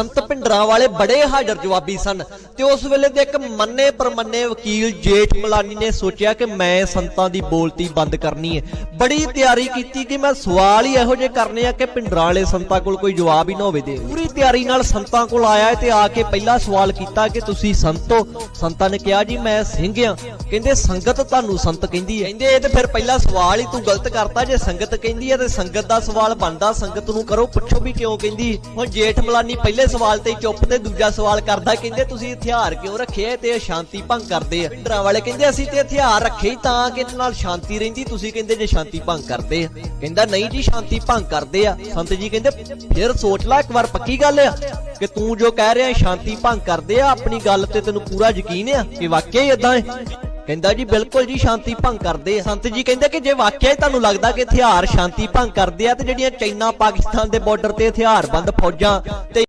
ਸੰਤ ਭਿੰਡਰਾਂ ਵਾਲੇ ਬੜੇ ਹਾਜ਼ਰ ਜਵਾਬੀ ਸਨ ਤੇ ਉਸ ਵੇਲੇ ਦੇ ਇੱਕ ਮੰਨੇ ਪਰਮੰਨੇ ਵਕੀਲ ਜੇਠ ਮਲਾਨੀ ਨੇ ਸੋਚਿਆ ਕਿ ਮੈਂ ਸੰਤਾਂ ਦੀ ਬੋਲਤੀ ਬੰਦ ਕਰਨੀ ਹੈ। ਬੜੀ ਤਿਆਰੀ ਕੀਤੀ ਕਿ ਮੈਂ ਸਵਾਲ ਹੀ ਇਹੋ ਜਿਹੇ ਕਰਨੇ ਆ ਕਿ ਭਿੰਡਰਾਂ ਵਾਲੇ ਸੰਤਾਂ ਕੋਲ ਕੋਈ ਜਵਾਬ ਹੀ ਨਾ ਹੋਵੇ ਦੇ। ਪੂਰੀ ਤਿਆਰੀ ਨਾਲ ਸੰਤਾਂ ਕੋਲ ਆਇਆ ਤੇ ਆ ਕੇ ਪਹਿਲਾ ਸਵਾਲ ਕੀਤਾ ਕਿ ਤੁਸੀਂ ਸੰਤੋ ਸੰਤਾਂ ਨੇ ਕਿਹਾ, ਜੀ, ਮੈਂ ਸਿੰਘ ਆ ਕਹਿੰਦੇ, ਸੰਗਤ ਤੁਹਾਨੂੰ ਸੰਤ ਕਹਿੰਦੀ ਹੈ। ਕਹਿੰਦੇ, ਇਹ ਤੇ ਫਿਰ ਪਹਿਲਾ ਸਵਾਲ ਹੀ ਤੂੰ ਗਲਤ ਕਰਤਾ। ਜੇ ਸੰਗਤ ਕਹਿੰਦੀ ਹੈ ਤੇ ਸੰਗਤ ਦਾ ਸਵਾਲ ਬਣਦਾ, ਸੰਗਤ ਨੂੰ ਕਰੋ। ਪੁੱਛੋ ਵੀ ਕਿਉਂ ਕਹਿੰਦੀ? ਹੁਣ ਜੇਠ ਮਲਾਨੀ ਪਹਿਲੇ ਸਵਾਲ ਤੇ ਚੁੱਪ ਤੇ ਦੂਜਾ ਸਵਾਲ ਕਰਦਾ, ਕਹਿੰਦੇ ਤੁਸੀਂ ਹਥਿਆਰ ਕਿਉਂ ਰੱਖੇ ਆ ਤੇ ਸ਼ਾਂਤੀ ਭੰਗ ਕਰਦੇ ਆ? ਡਰਾਂ ਵਾਲੇ ਕਹਿੰਦੇ ਅਸੀਂ ਤੇ ਹਥਿਆਰ ਰੱਖੇ ਤਾਂ ਕਿ ਨਾਲ ਸ਼ਾਂਤੀ ਰਹਿੰਦੀ, ਤੁਸੀਂ ਕਹਿੰਦੇ ਜੇ ਸ਼ਾਂਤੀ ਭੰਗ ਕਰਦੇ ਆ। ਕਹਿੰਦਾ ਨਹੀਂ ਜੀ, ਸ਼ਾਂਤੀ ਭੰਗ ਕਰਦੇ ਆ। ਸੰਤ ਜੀ ਕਹਿੰਦੇ, ਫਿਰ ਸੋਚ ਲੈ ਇੱਕ ਵਾਰ ਪੱਕੀ ਗੱਲ ਆ, ਕਿ ਤੂੰ ਜੋ ਕਹਿ ਰਿਹਾ ਸ਼ਾਂਤੀ ਭੰਗ ਕਰਦੇ ਆ, ਆਪਣੀ ਗੱਲ ਤੇ ਤੈਨੂੰ ਪੂਰਾ ਯਕੀਨ ਆ ਕਿ ਵਾਕਿਆ ਹੀ ਇਦਾਂ ਹੈ ਕਹਿੰਦਾ ਜੀ, ਬਿਲਕੁਲ ਜੀ, ਸ਼ਾਂਤੀ ਭੰਗ ਕਰਦੇ ਆ। ਸੰਤ ਜੀ ਕਹਿੰਦੇ ਕਿ ਜੇ ਵਾਕਿਆ ਹੀ ਤੁਹਾਨੂੰ ਲੱਗਦਾ ਕਿ ਹਥਿਆਰ ਸ਼ਾਂਤੀ ਭੰਗ ਕਰਦੇ ਆ, ਤੇ ਜਿਹੜੀਆਂ ਚਾਈਨਾ ਪਾਕਿਸਤਾਨ ਦੇ ਬਾਰਡਰ ਤੇ ਹਥਿਆਰਬੰਦ ਫੌਜਾਂ ਤੇ